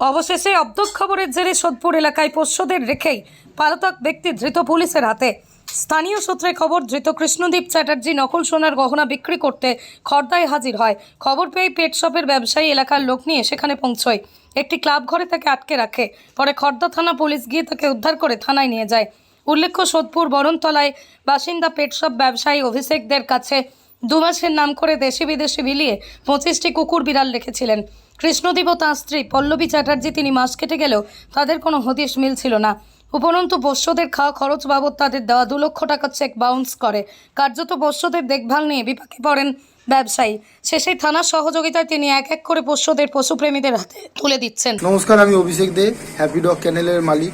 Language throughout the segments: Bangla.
অবশেষে অব্দক খবরের জেরে সোদপুর এলাকায় পোষ্যদের রেখেই পালাতক ব্যক্তি ধৃত পুলিশের হাতে। স্থানীয় সূত্রে খবর, ধৃত কৃষ্ণদীপ চ্যাটার্জি নকল সোনার গহনা বিক্রি করতে খর্দায় হাজির হয়। খবর পেয়ে পেট শপের ব্যবসায়ী এলাকার লোক নিয়ে সেখানে পৌঁছয়। একটি ক্লাব ঘরে তাকে আটকে রাখে। পরে খর্দা থানা পুলিশ গিয়ে তাকে উদ্ধার করে থানায় নিয়ে যায়। উল্লেখ্য, সোদপুর বরণতলায় বাসিন্দা পেট শপ ব্যবসায়ী অভিষেকদের কাছে দু মাসের নাম করে দেশি বিদেশি মিলিয়ে পঁচিশটি কুকুর বিড়াল রেখেছিলেন। কৃষ্ণদীপ ও তাঁর স্ত্রী পল্লবী চ্যাটার্জি তিনি মাস কেটে গেলেও তাদের কোনো হদিশ মিলছিল না। উপরন্তু পোষ্যদের খাওয়া খরচ বাবদ তাদের দেওয়া দু লক্ষ টাকা চেক বাউন্স করে। কার্যত পোষ্যদের দেখভাল নিয়ে বিপাকে পড়েন ব্যবসায়ী। শেষে থানার সহযোগিতায় তিনি এক এক করে পোষ্যদের পশুপ্রেমীদের হাতে তুলে দিচ্ছেন। নমস্কার, আমি অভিষেক দে হ্যাপি ডগ ক্যানেলের মালিক।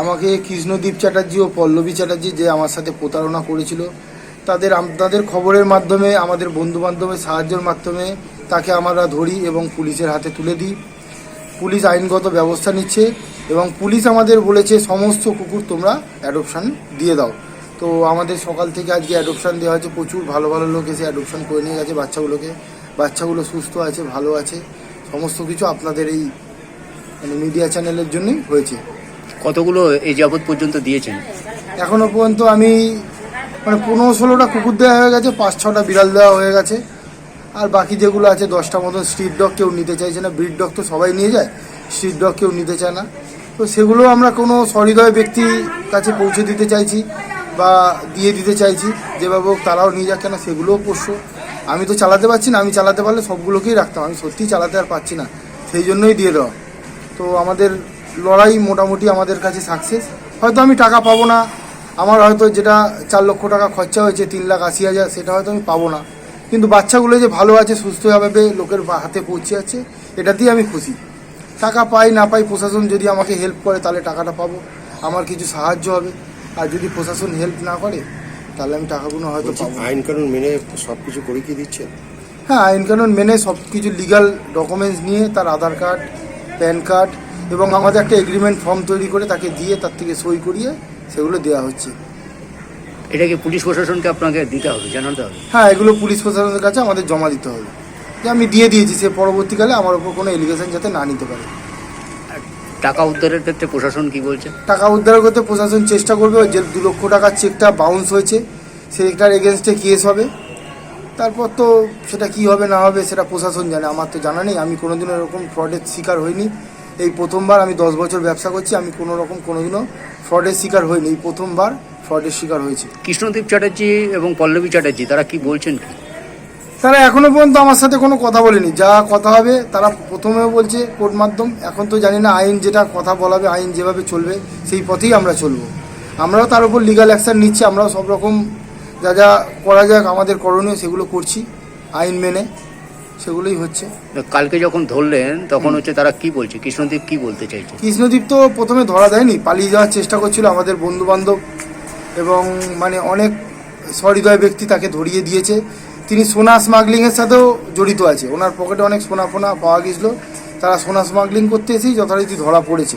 আমাকে কৃষ্ণদীপ চ্যাটার্জি ও পল্লবী চ্যাটার্জি যে আমার সাথে প্রতারণা করেছিল, তাদের তাদের খবরের মাধ্যমে, আমাদের বন্ধু বান্ধবের সাহায্যের মাধ্যমে তাকে আমরা ধরি এবং পুলিশের হাতে তুলে দিই। পুলিশ আইনগত ব্যবস্থা নিচ্ছে এবং পুলিশ আমাদের বলেছে সমস্ত কুকুর তোমরা অ্যাডপশান দিয়ে দাও। তো আমাদের সকাল থেকে আজকে অ্যাডপশান দেওয়া হয়েছে। প্রচুর ভালো ভালো লোক এসে অ্যাডপশান করে নিয়ে গেছে। বাচ্চাগুলোকে বাচ্চাগুলো সুস্থ আছে ভালো আছে। সমস্ত কিছু আপনাদের এই মানে মিডিয়া চ্যানেলের জন্যই হয়েছে। কতগুলো এই যাবৎ পর্যন্ত দিয়েছেন? এখনও পর্যন্ত আমি মানে পনেরো ষোলোটা কুকুর দেওয়া হয়ে গেছে পাঁচ ছটা বিড়াল দেওয়া হয়ে গেছে। আর বাকি যেগুলো আছে, দশটা মতন স্ট্রিট ডগ কেউ নিতে চাইছে না ব্রিড ডগ তো সবাই নিয়ে যায় স্ট্রিট ডগ কেউ নিতে চায় না। তো সেগুলো আমরা কোনো সহৃদয় ব্যক্তির কাছে পৌঁছে দিতে চাইছি বা দিয়ে দিতে চাইছি, যেভাবে হোক তারাও নিয়ে যাক, কেন সেগুলোও পোষ্য। আমি তো চালাতে পারছি না, আমি চালাতে পারলে সবগুলোকেই রাখতাম, আমি সত্যিই চালাতে আর পারছি না, সেই জন্যই দিয়ে দেওয়া। তো আমাদের লড়াই মোটামুটি আমাদের কাছে সাকসেস হয়তো আমি টাকা পাবো না, আমার হয়তো যেটা চার লক্ষ টাকা খরচা হয়েছে, তিন লাখ আশি হাজার, সেটা হয়তো আমি পাবো না। কিন্তু বাচ্চাগুলো যে ভালো আছে সুস্থভাবে লোকের হাতে পৌঁছে যাচ্ছে এটাতেই আমি খুশি। টাকা পাই না পাই প্রশাসন যদি আমাকে হেল্প করে তাহলে টাকাটা পাবো। আমার কিছু সাহায্য হবে। আর যদি প্রশাসন হেল্প না করে তাহলে আমি টাকাগুলো হয়তো পাবো আইন কানুন মেনে সব কিছু করে কি দিচ্ছেন? হ্যাঁ আইন কানুন মেনে সব কিছু লিগাল ডকুমেন্টস নিয়ে তার আধার কার্ড প্যান কার্ড এবং আমাদের একটা এগ্রিমেন্ট ফর্ম তৈরি করে তাকে দিয়ে তার থেকে সই করিয়ে সেগুলো দেওয়া হচ্ছে। এটাকে পুলিশ প্রশাসনকে আপনাকে দিতে হবে জানাতে হবে। হ্যাঁ এগুলো পুলিশ প্রশাসনের কাছে আমাদের জমা দিতে হবে। যে আমি দিয়ে দিয়েছি সে পরবর্তীকালে আমার উপর কোনো এলিগেশন যাতে না নিতে পারে। টাকা উদ্ধারের ক্ষেত্রে প্রশাসন কি বলছে? টাকা উদ্ধার করতে প্রশাসন চেষ্টা করবে যে দু লক্ষ টাকার চেকটা বাউন্স হয়েছে সেটার এগেনস্টে কেস হবে। তারপর তো সেটা কি হবে না হবে সেটা প্রশাসন জানে। আমার তো জানা নেই আমি কোনোদিনও এরকম ফ্রডের শিকার হইনি। এই প্রথমবার আমি দশ বছর ব্যবসা করছি আমি কোনো রকম কোনোদিনও ফ্রডের শিকার হইনি। এই প্রথমবার ফ্রডের শিকার হয়েছে। কৃষ্ণদীপ চ্যাটার্জি এবং পল্লবী চ্যাটার্জি তারা কি বলছেন? তারা এখনও পর্যন্ত আমার সাথে কোনো কথা বলেনি। যা কথা হবে তারা প্রথমেও বলছে কোর্ট মাধ্যম এখন তো জানি না আইন যেটা কথা বলাবে আইন যেভাবে চলবে সেই পথেই আমরা চলবো। আমরাও তার উপর লিগাল অ্যাকশন নিচ্ছি আমরাও সব রকম যা যা করা যাক আমাদের করণীয় সেগুলো করছি আইন মেনে সেগুলোই হচ্ছে। কালকে যখন ধরলেন তখন হচ্ছে তারা কি বলছে? কৃষ্ণদীপ কি বলতে চাইছে? কৃষ্ণদীপ তো প্রথমে ধরা দেয়নি পালিয়ে যাওয়ার চেষ্টা করছিল আমাদের বন্ধু বান্ধব এবং মানে অনেক সহৃদয় ব্যক্তি তাকে ধরিয়ে দিয়েছে। তিনি সোনা স্মাগলিংয়ের সাথেও জড়িত আছে। ওনার পকেটে অনেক সোনা ফোনা পাওয়া গেছিল তারা সোনা স্মাগলিং করতে এসেই যথারীতি ধরা পড়েছে।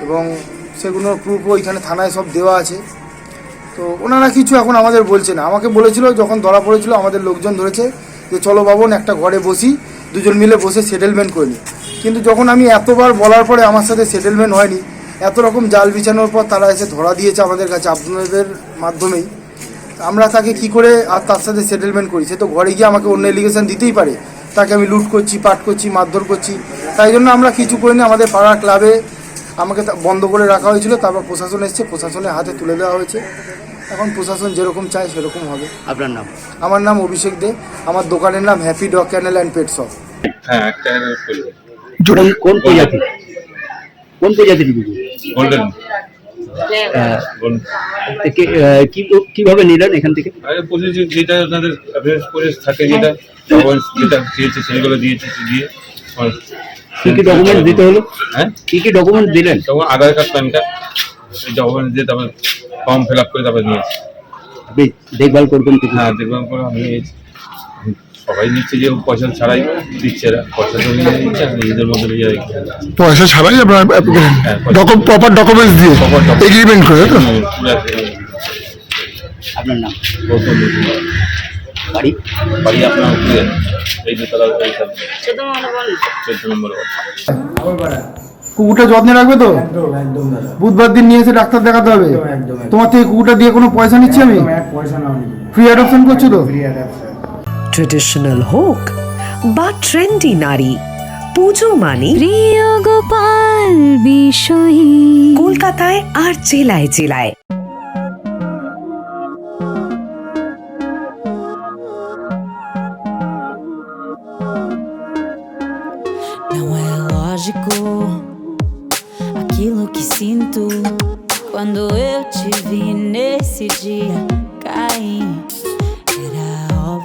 এবং সেগুলোর প্রুফও ওইখানে থানায় সব দেওয়া আছে। তো ওনারা কিছু এখন আমাদের বলছে না। আমাকে বলেছিল, যখন ধরা পড়েছিল, আমাদের লোকজন ধরেছে যে, চলো বাবন, একটা ঘরে বসি। দুজন মিলে বসে সেটেলমেন্ট করে নিই কিন্তু যখন আমি এতবার বলার পরে আমার সাথে সেটেলমেন্ট হয়নি এত রকম জাল বিছানোর পর তারা এসে ধরা দিয়েছে আমাদের কাছে আপনাদের মাধ্যমেই। আমরা তাকে কি করে আর তার সাথে সেটেলমেন্ট করি? সে তো ঘরে গিয়ে আমাকে অন্য এলিগেশন দিতেই পারে। তাকে আমি লুট করছি পাট করছি মারধর করছি। তাই জন্য আমরা কিছু করিনি। আমাদের পাড়া ক্লাবে আমাকে তা- বন্ধ করে রাখা হয়েছিল। তারপর প্রশাসন এসছে। প্রশাসনের হাতে তুলে দেওয়া হয়েছে। এখন প্রশাসন যেরকম চায় সেরকম হবে। আপনার নাম? আমার নাম অভিষেক দে। আমার দোকানের নাম happy dog kennel and pet shop হ্যাঁ কোন কোন প্রজাতি? কোন প্রজাতির গোল্ডেন কীভাবে নিলেন এখান থেকে? যেটা আপনাদের অ্যাভারেজ করে থাকে যেটা ডকুমেন্টস যেটা চেয়েছে সেইগুলো দিয়েছে দিয়ে কি কি ডকুমেন্ট দিতে হলো? হ্যাঁ। কি কি ডকুমেন্ট দিলেন? তখন আধার কার্ড প্যান কার্ড এই ডকুমেন্টস দিয়ে তারপর ফর্ম ফিল আপ করে তারপর নিয়েছি দেখভাল করবেন হ্যাঁ দেখভাল করে আমি নিয়েছি সবাই নিচ্ছে যে পয়সা ছাড়াই দিচ্ছে পয়সা তো নিচ্ছে নিজেদের মধ্যে নিয়ে পয়সা ছাড়াই আপনার প্রপার ডকুমেন্টস দিয়ে। এগ্রিমেন্ট করে তো? আপনার নাম? গৌতম বাড়ি? বাড়ি আপনার এই দোতলা চোদ্দ নম্বর কুকুরটা যত্নে রাখবে তো? বুধবার দিন নিয়ে এসে ডাক্তার দেখাতে হবে? তোমার থেকে কুকুরটা দিয়ে কোনো পয়সা নিচ্ছি আমি? ফ্রি অ্যাডপশন করছ তো? ট্রেডিশনাল হোক বা ট্রেন্ডি নারী পুজো মানে প্রিয় গোপাল বিষয়ী কলকাতায় আর জেলায় জেলায় Não é lógico aquilo que sinto quando eu te vi nesse dia cair.